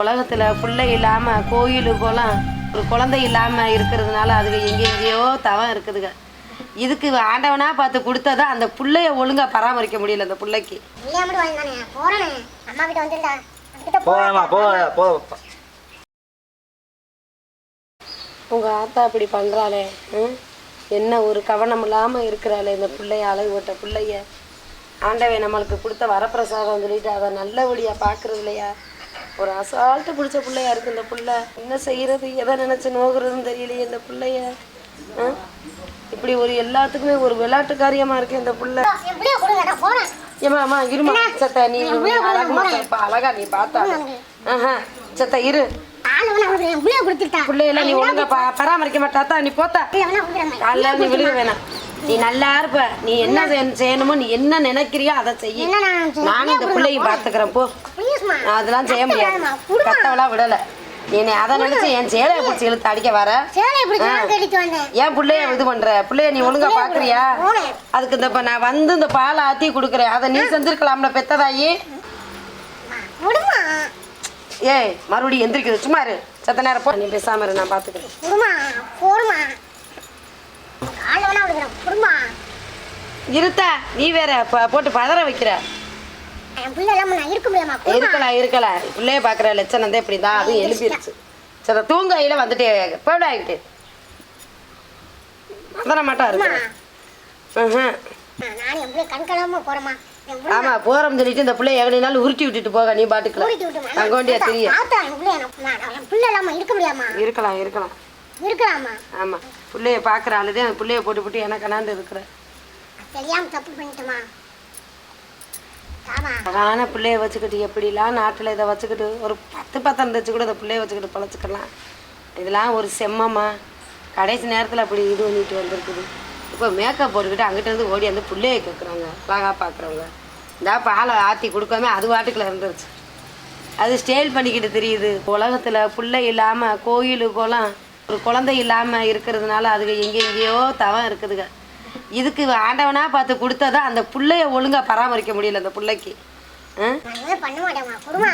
உலகத்தில் பிள்ளை இல்லாமல் கோயிலுக்கெல்லாம் ஒரு குழந்தை இல்லாமல் இருக்கிறதுனால அதுங்க எங்கெங்கேயோ தவம் இருக்குதுங்க. இதுக்கு ஆண்டவனா பார்த்து கொடுத்ததா அந்த பிள்ளைய ஒழுங்கா பராமரிக்க முடியல அந்த பிள்ளைக்கு. இல்லையாமட்டு வாங்கினானே போறேனே. அம்மா கிட்ட வந்துடா கிட்ட போவேம்மா போ போ. உங்க ஆத்தா இப்படி பண்றாளே ம்? என்ன ஒரு கவனம் இல்லாம இருக்கிறாளே இந்த பிள்ளைய அழகு ஓட்ட பிள்ளைய. ஆண்டவன் நம்மளுக்கு கொடுத்த வரப்பிரசாதம் சொல்லிட்டு அதை நல்லபடியா பாக்குறது இல்லையா? ஒரு அசால்ட்டு பிடிச்ச பிள்ளையா இருக்கு இந்த புள்ள. என்ன செய்யறது? எதை நினைச்சு நோகுறதுன்னு தெரியலையே இந்த பிள்ளைய? இப்படி ஒரு எல்லாத்துக்குமே ஒரு விளையாட்டு காரியமா இருக்கு இந்த புள்ள. என் பிள்ளைய கொடுங்க நான் போறேன். ஏமா அம்மா இருமா. சத்த நீ அழகா நீ பார்த்தா ஆஹா சத்த இரு. என் பிள்ளைய கொடுத்துட்டா. பிள்ளையெல்லாம் நீ ஒழுங்கா ப- பராமரிக்க மாட்டாத்தா நீ போத்தா. நீ விழுக வேணாம் நீ நல்லா இருப்ப. நீ என்ன செய்ய- செய்யணுமோ நீ என்ன நினைக்கிறியோ அதை செய்ய என்ன நான் செய்ய- நானும் இந்த பிள்ளையும் பாத்துக்கிறேன் போ. ப்ளீஸ்மா நான் அதெல்லாம் செய்ய முடியாது. கத்தவெல்லாம் விடல. நீ என்னை அதை நினைச்சு என் சேலையை பிடிச்சி இழுத்து அடிக்க வர. சேலை பிடிச்சி நான் கட்டிட்டு வந்தேன். ஏன் பிள்ளைய இது பண்ற? பிள்ளைய நீ ஒழுங்கா பாக்குறியா போனேன். அதுக்கு இந்த இப்ப நான் வந்து இந்த பாலை ஆத்தி கொடுக்குறேன். அதை நீ செஞ்சிருக்கலாம்ல பெத்ததாயி? விடுமா ஏய் மறுபடியும் எந்திரிக்குது. சும்மா இரு. சத்த நேரம் போ. நீ பேசாம இரு நான் பாத்துக்கிறேன். போடுமா. வேணா கொடுக்குறேன். விடுமா இருத்தா நீ வேற போட்டு பதற வைக்கிற. என் பிள்ளை இல்லாம நான் இருக்க முடியாமா? இருக்கலாம் இருக்கலாம் பிள்ளைய பாக்குற லட்சணம் தான் இப்படிதான். அதுவும் எழுப்பிருச்சு. சரி தூங்கையில வந்துட்டே போடாயிட்டு மதன மாட்டா இருக்கு ம்ஹும். நான் என் பிள்ளை கண்களாம போறேமா ஆமா போறோம்னு சொல்லிட்டு இந்த பிள்ளைய எவ்வளவு உருட்டி விட்டுட்டு போக நீ பாட்டுக்கல. கூட்டிட்டு விட்டுமா அங்கோண்டியா தெரியும். பிள்ளை பிள்ளை இருக்க முடியாமா? இருக்கலாம் இருக்கலாம். இருக்கலாமா? ஆமா. பிள்ளைய பாக்குற ஆளுதே அந்த பிள்ளைய போட்டு போட்டு எனக்கு கணாண்டு இருக்கிற. தெரியாம தப்பு பண்ணிட்டுமா? அழகான பிள்ளைய வச்சுக்கிட்டு எப்படிலாம் நாட்டில் இதை வச்சுக்கிட்டு ஒரு பத்து பத்தம் வச்சு கூட இந்த பிள்ளைய வச்சுக்கிட்டு பழச்சிக்கலாம். இதெல்லாம் ஒரு செம்மம்மா. கடைசி நேரத்தில் அப்படி இது பண்ணிட்டு வந்திருக்குது. இப்போ மேக்கப் போட்டுக்கிட்டு அங்கிட்ட இருந்து ஓடி வந்து பிள்ளைய கேட்குறாங்க அழகா பார்க்குறவங்க. இந்த பாலை ஆற்றி கொடுக்காம அது வாட்டுக்குள்ள இருந்துருச்சு. அது ஸ்டைல் பண்ணிக்கிட்டு தெரியுது. உலகத்தில் பிள்ளை இல்லாமல் கோயிலுக்கெல்லாம் ஒரு குழந்தை இல்லாமல் இருக்கிறதுனால அதுங்க எங்கெங்கேயோ தவம் இருக்குதுங்க இதுக்கு ஆண்டவனா பார்த்து கொடுத்ததா அந்த பிள்ளைய ஒழுங்கா பராமரிக்க முடியல அந்த பிள்ளைக்கு ஆ? நான் இனிமே பண்ண மாட்டேமா கொடுமா.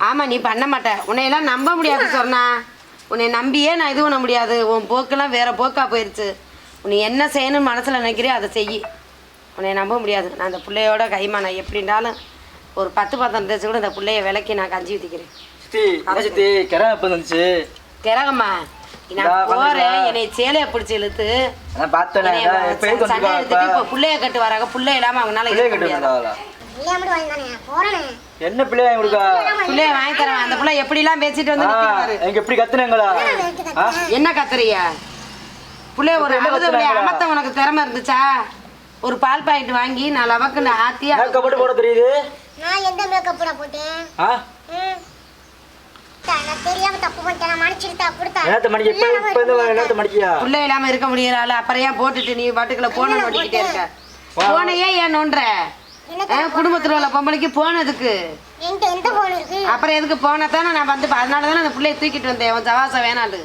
ஆமா நீ பண்ண மாட்ட. உன்னையெல்லாம் நம்ப முடியாது சொன்னா. உன்னை நம்பியே நான் இது பண்ண முடியாது. உன் போக்கெல்லாம் வேற போக்கா போயிருச்சு. நீ என்ன செய்யணும்னு மனசுல நினைக்கிறியோ அதை செய் உன்னை நம்ப முடியாது. நான் அந்த பிள்ளையோட கைமா நான் எப்படின்னாலும் ஒரு பத்து பத்தம் கூட இந்த பிள்ளைய விலைக்கு நான் கஞ்சி ஊற்றிக்கிறேன் சித்தி எப்போ வந்துச்சு? கிரகம்மா நான் போறேன். என்னை சேலையை பிடிச்சி இழுத்து நான் பார்த்தேனே என்னைய இப்போ எதுக்கு சண்டை எடுத்துட்டு இப்போ பிள்ளைய கட்டு வராங்க. பிள்ளை இல்லாம அவங்களால இருக்க முடியாது. என்ன பிள்ளைய கொடுக்கா? பிள்ளைய வாங்கி தரேன். அந்த பிள்ளை எப்படிலாம் பேசிட்டு வந்து எங்க எப்படி கத்துனீங்களா? என்ன கத்துறிய புள்ளைய ஒரு அழுத உனக்கு திறமை இருந்துச்சா? ஒரு பால் பாக்கெட் வாங்கி நான் லவக்குன்னு ஆத்தி மேக்கப் போட்டு போட தெரியுது? நான் எந்த மேக்கப் போட போட்டேன்? ஆ? இருக்க முடியறாள் அப்புறம் ஏன் போட்டுட்டு நீ பாட்டுக்குள்ள போன நோட்டிக்கிட்டே இருக்க. போனையே ஏன் ஆ, குடும்பத்துல உள்ள பொம்பளைக்கு போனதுக்கு என்கிட்ட எந்த போன் இருக்கு? அப்புறம் எதுக்கு போன தானே நான் வந்து அதனால தானே அந்த பிள்ளைய தூக்கிட்டு வந்தேன். உன் சவாசம் வேணாண்டு.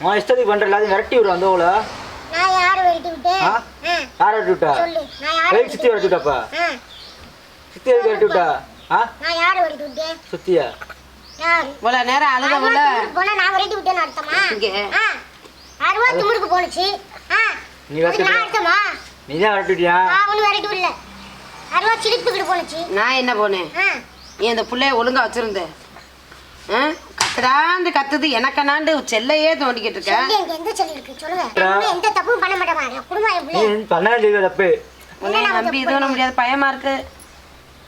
நான் இஷ்டத்துக்கு பண்ற எல்லாத்தையும் விரட்டி விடுறேன் வந்தவங்கள நான் யாரை வெட்டி விட்டேன்? ஆ? ஆ, யாரை விரட்டி விட்டா? சொல்லு. நான் யாரை எதுக்கு சித்தி விரட்டி விட்டாப்பா ஆ, சித்தி எதுக்கு விரட்டி விட்டா ஆ? நான் யாரை வெட்டி விட்டேன் சுத்தியா? யாரு? இவ்வளவு நேரம் அழுத திமிருக்கு போனா நான் வெட்டி விட்டேன்னு அர்த்தமா? இங்க. ஆ, அருவா திமிருக்கு போனுச்சு ஆ, நீ அதுக்கு நான் அர்த்தமா? நீ தான் விரட்டி விட்டியா? நான் ஒன்றும் வெட்டி விடல. அருவா சிரிப்புக்கிட்டு போனுச்சு நான் என்ன போனேன்? ஆ. நீ அந்த பிள்ளைய ஒழுங்கா வச்சிருந்த? கத்துடாந்து கத்துது எனக்கனாண்டு செல்லையே தோண்டிக்கிட்டு இருக்க. எந்த சொல்லி இருக்கு? சொல்லுங்க. எந்த தப்பும் பண்ண மாட்டேமா என் குடும்பம் பண்ண வேண்டியது தப்பு. உன்னை நம்பி இது பண்ண முடியாது. பயமா இருக்கு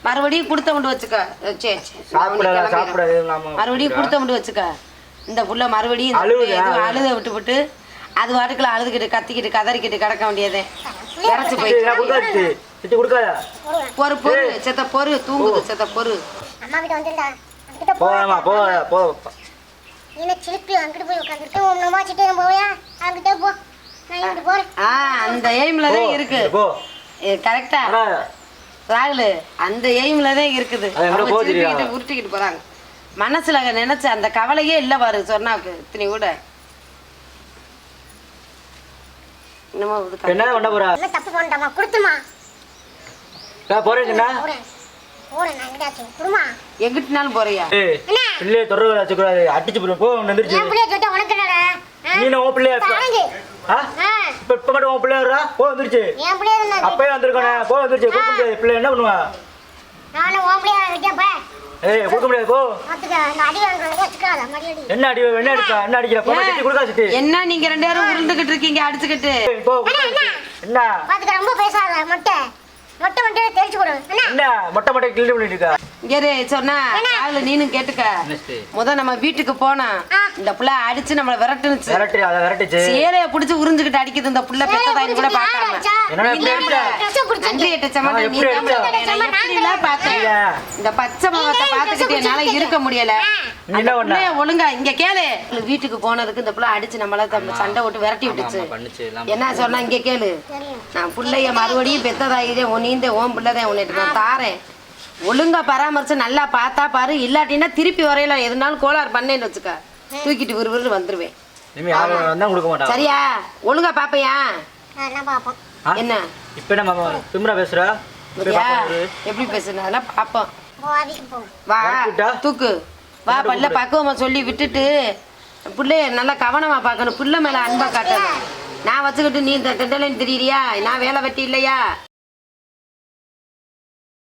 மறுபடியும் கொடுத்த கொண்டு வச்சுக்க. சரி மறுபடியும் கொடுத்த கொண்டு வச்சுக்க. இந்த புள்ள மறுபடியும் அழுத விட்டு விட்டு அது வாட்டுக்குள்ள அழுதுகிட்டு கத்திக்கிட்டு கதறிக்கிட்டு கிடக்க வேண்டியதே. இறச்சி போய் சித்தி, நான் கொடுக்காத சித்தி சித்தி கொடுக்காத. பொறு பொறு செத்த பொறு தூங்குது செத்த பொறு போ போவேம்மா போ போ நீ சிலிப்பி அங்கிட்டு போய் உட்காந்துட்டு உன் வச்சுட்டு போவியா? அங்கிட்ட போ. நான் இங்கிட்டு போறேன். ஆ அந்த எய்ம்ல தான் போ, இருக்கு. போ. கரெக்டா ராகுலு அந்த எய்ம்ல தான் இருக்குது. உருட்டிக்கிட்டு போறாங்க. மனசுல நினைச்ச அந்த கவலையே இல்ல பாரு சொன்னாக்கு இத்தனை கூட. என்ன பண்ண போறா? என்ன தப்பு பண்ணிட்டாமா கொடுத்துமா? எங்கிட்டனாலும் போறியா. பிள்ளைய தொடர்பு வச்சுக்கூடாது. அடிச்சு போ வந்துருச்சு? நீ உன் பிள்ளைய? இப்ப- இப்ப மட்டும் உன் பிள்ளைய போ வந்துருச்சு. என் பிள்ளைய நான் அப்பயே வந்திருக்கானே. போ வந்துருச்சு. கொடுக்க முடியாது பிள்ளை என்ன பண்ணுவா? நானும் உன் பிள்ளைய வைக்கேன் பா. ஏய் கொடுக்க முடியாது போ. என்ன அடி என்ன அடிக்கா என்ன அடிக்கிற? போ? சித்தி கொடுக்கா சித்தி. என்ன நீங்க ரெண்டு பேரும் உருண்டுகிட்டு இருக்கீங்க அடிச்சுக்கிட்டு? போ. என்ன? பார்த்துக்க ரொம்ப பேசாத மொட்டை. மொட்டை மொட்டை தெரிச்சு கொடு. என்ன? மொட்டை மொட்டை கிளி பண்ணிட்டு இருக்கா? இங்க சொன்னா காதுல நீனும் கேட்டுக்க. முத நம்ம வீட்டுக்கு போனா இந்த புள்ள அடிச்சு நம்மள விரட்டுனுச்சு. விரட்டி அதை விரட்டிச்சு. சேலைய புடிச்சு உறிஞ்சுக்கிட்டு அடிக்குது இந்த புள்ள பெத்ததாயின்னு கூட பார்க்காம? நன்றி நீ. எப்படிலாம். இந்த பச்சை முகத்தை பார்த்துக்கிட்டு என்னால இருக்க முடியல. ஒழுங்கா இங்க கேளு. வீட்டுக்கு போனதுக்கு இந்த புள்ள அடிச்சு நம்மள சண்டை விட்டு விரட்டி விட்டுச்சு. என்ன சொன்னா இங்க கேளு. நான் புள்ளைய மறுபடியும் பெத்ததாயிதே உன்னையும் ஓம் பிள்ளைதான் உன்னிட்டு நான் தாரேன். ஒழுங்கா பராமரிச்சு நல்லா பார்த்தா பாரு. இல்லாட்டினா திருப்பி வரையில எதுனாலும் கோளாறு பண்ணேன்னு வச்சுக்க. தூக்கிட்டு விறுவிறு வந்துருவேன். சரியா? ஒழுங்கா பாப்பையா? என்ன இப்ப என்ன மாமா திமிரா பேசுற? எப்படி பேசுன அதெல்லாம் பாப்போம். வா? தூக்கு. வா பல்ல பக்குவமா சொல்லி விட்டுட்டு பிள்ளைய நல்லா கவனமா பார்க்கணும். பிள்ளை மேல அன்பா காட்டணும். நான் வச்சுக்கிட்டு நீ இந்த கிண்டலைன்னு தெரியலையா நான் வேலை வெட்டி இல்லையா?